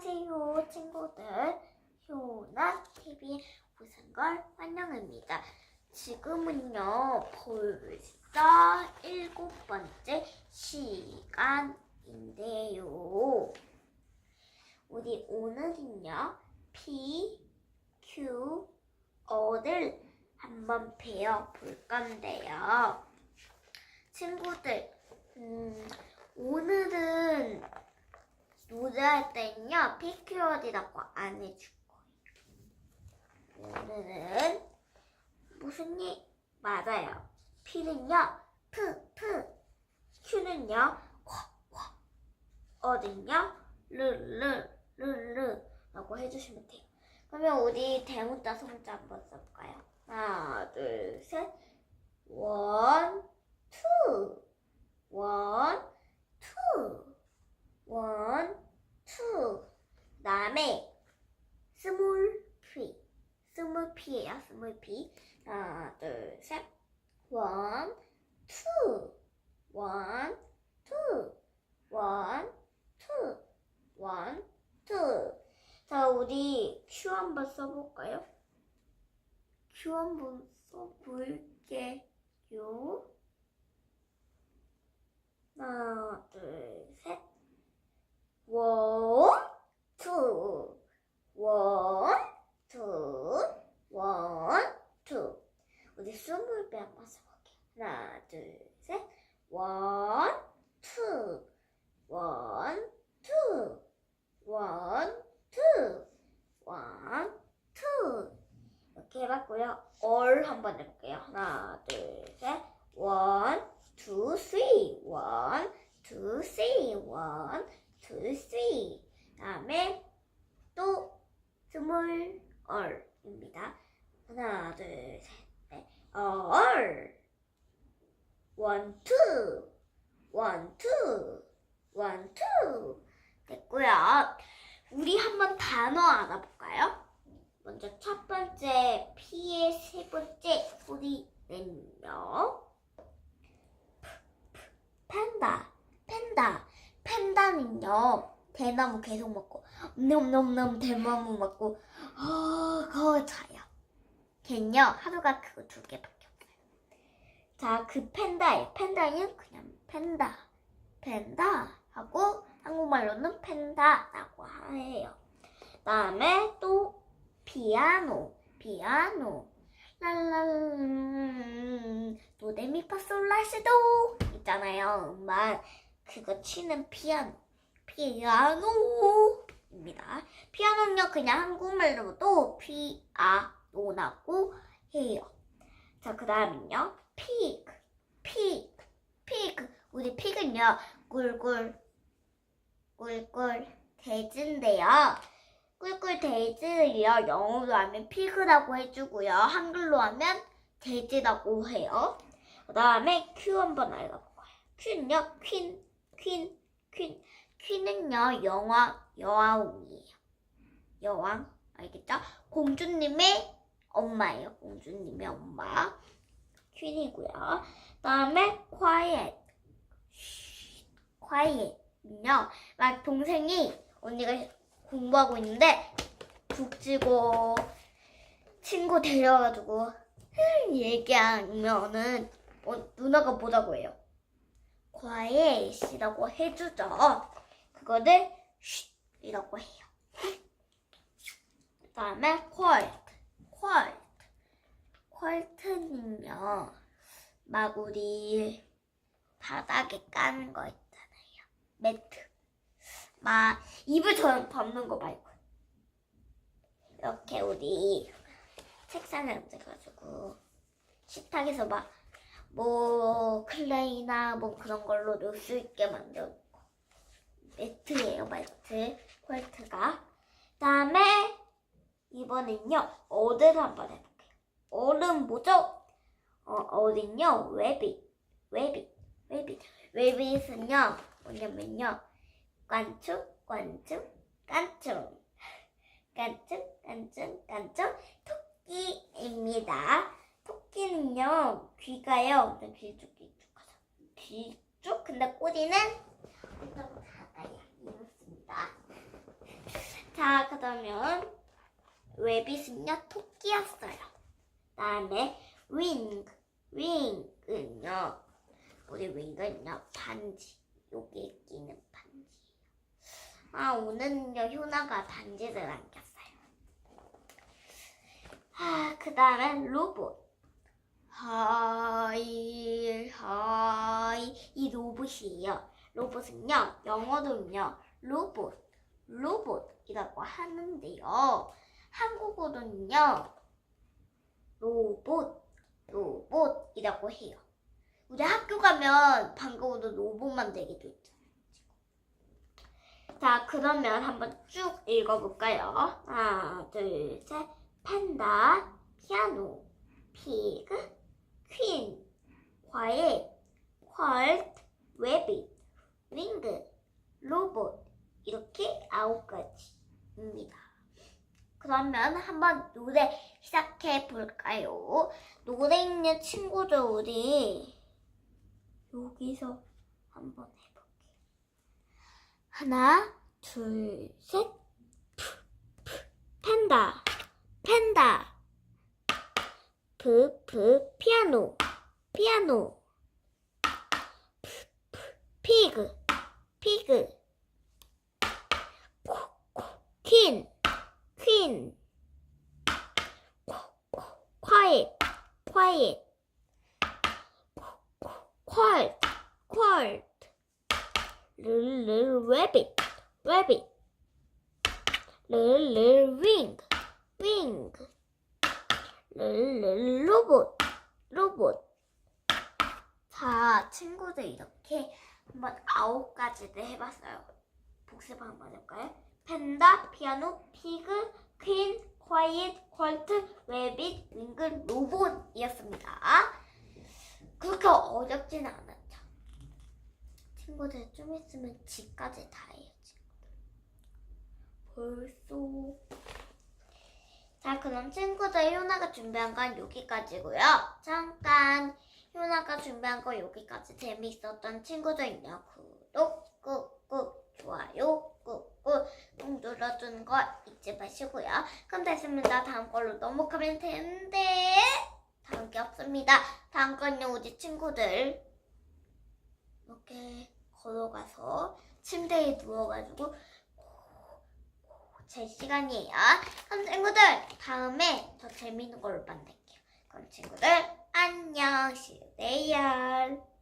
안녕하세요, 친구들. 효나 TV에 오신 걸 환영합니다. 지금은요, 벌써 일곱 번째 시간인데요. 우리 오늘은요, P, Q, O를 한번 배워볼 건데요. 친구들, 음, 오늘은 노래할 때는요, 피큐어디라고 안 해줄 거예요. 오늘은 무슨 일? 맞아요. P는요, 프, 프. Q는요, 쿼, 쿼. 어는요, 르, 르, 르, 르. 라고 해주시면 돼요. 그러면 우리 대문자 송자 한번 써볼까요? 하나, 둘, 셋. 원, 투. 원, 투. 원, 투. 다음에 스몰 피. 스몰 피예요. 스몰 피. 하나, 둘, 셋. 원, 투. 원, 투. 원, 투. 원, 투. 자, 우리 큐 한번 써볼까요? 큐 한번 써볼게요. 하나, 둘, 셋. 원, 투, 원, 투, 원, 투. 우리 스물 배 한번 써볼게요. 하나, 둘, 셋. 원, 투, 원, 투, 원, 투, 원, 투. 이렇게 해봤고요. 얼 한번 해볼게요. 하나, 둘, 셋. 원, 투, 쓰리. 원, 투, 쓰리. 원, 투, 쓰리. 다음에 또 스몰 얼입니다. 하나, 둘, 셋, 넷. 얼. 원, 투. 원, 투. 원, 투. 됐고요. 우리 한번 단어 알아볼까요? 먼저 첫 번째 P의 세 번째 소리는요. 팬다, 팬다, 팬다는요. 대나무 계속 먹고 넘넘넘 대나무 먹고 어 그거 자요. 걔는요 하루가 그거 두 개밖에 없어요. 자 그 팬다예요. 팬다는 그냥 팬다, 팬다 하고 한국말로는 팬다라고 해요. 다음에 또 피아노, 피아노, 랄랄, 도레미파솔라시도 있잖아요. 음악 그거 치는 피아노, 피아노입니다. 피아노는요 그냥 한국말로도 피아노라고 해요. 자 그다음은요 피그, 피그, 피그. 우리 피그는요 꿀꿀, 꿀꿀 돼지인데요. 꿀꿀 돼지를요 영어로 하면 피그라고 해주고요. 한글로 하면 돼지라고 해요. 그 다음에 큐 한번 알아볼 거예요? 큐는요 퀸, 퀸, 퀸 퀸은요 여왕, 여왕이에요. 여왕 알겠죠? 공주님의 엄마예요. 공주님의 엄마 퀸이고요 그 다음에 quiet quiet은요 막 동생이 언니가 공부하고 있는데 북지고 친구 데려가지고 얘기하면은 어, 누나가 뭐라고 해요? quiet이라고 해주죠. 그거를 쉿이라고 해요. 그 다음에 quiet, quiet, quiet는요 막 우리 바닥에 까는 거 있잖아요. 매트. 막 입을 저 덮는 거 말고. 이렇게 우리 책상에 앉아가지고 식탁에서 막 뭐 클레이나 뭐 그런 걸로 놓을 수 있게 만들고. 매트예요 매트. 퀄트가. 다음에 이번엔요 어를 한번 해볼 어는 뭐죠? 어, 어는요 웨빗 웨빗 웨빗 웨빗은요 뭐냐면요 깐축, 깐축, 깐축. 깐축, 깐축, 깐축. 토끼입니다. 토끼는요, 귀가요, 엄청 길쭉 길쭉하죠. 길쭉, 근데 꼬리는 작아요. 이렇습니다. 자, 그러면 웨빗은요 토끼였어요. 다음에 윙, 윙은요 우리 윙은요 반지 여기에 끼는 반지. 아 오늘은요 효나가 반지를 안겼어요. 아 그 다음엔 로봇. 하이 하이 이 로봇이에요. 로봇은요 영어로는요 로봇 로봇이라고 하는데요. 한국어로는요 로봇 로봇이라고 해요. 우리 학교 가면 방금으로 로봇 만들기도 있잖아요. 자 그러면 한번 쭉 읽어볼까요? 하나 둘셋 팬다 피아노 피그 퀸 과일 퀄트 웨빗 윙그 로봇 이렇게 아홉 가지입니다. 그러면 한번 노래 시작해 볼까요? 노래 있는 친구들 우리 여기서 한번 해볼게요. 하나, 둘, 셋. 푸, 푸. 팬다, 팬다. 프, 프, 피아노, 피아노. 프, 프, 피그, 피그. 코, 코, 퀸, 퀸. 코, 코, quiet, quiet. 코, 코, quiet, quiet. Little rabbit, rabbit. little wing, wing. little robot, robot. 자, 친구들 이렇게 한번 아홉 가지를 해봤어요. 복습 한번 해볼까요? 팬다, 피아노, 피그, 퀸, 콰이트, 퀄트, 래빗, 윙글, 로봇이었습니다. 그렇게 어렵진 않았죠. 친구들 좀 있으면 집까지 다 해요. 친구들. 벌써. 자, 그럼 친구들 효나가 준비한 건 여기까지고요. 잠깐 효나가 준비한 거 여기까지 재미있었던 친구들은요. 구독 꾹꾹 좋아요 꾹꾹 꾹 눌러주는 거 잊지 마시고요. 그럼 됐습니다. 다음 걸로 넘어가면 되는데 다음 게 없습니다. 다음 건요 우리 친구들 이렇게 걸어가서 침대에 누워가지고 제 시간이에요. 그럼 친구들 다음에 더 재밌는 걸로 만들게요. 그럼 친구들 안녕, see you later.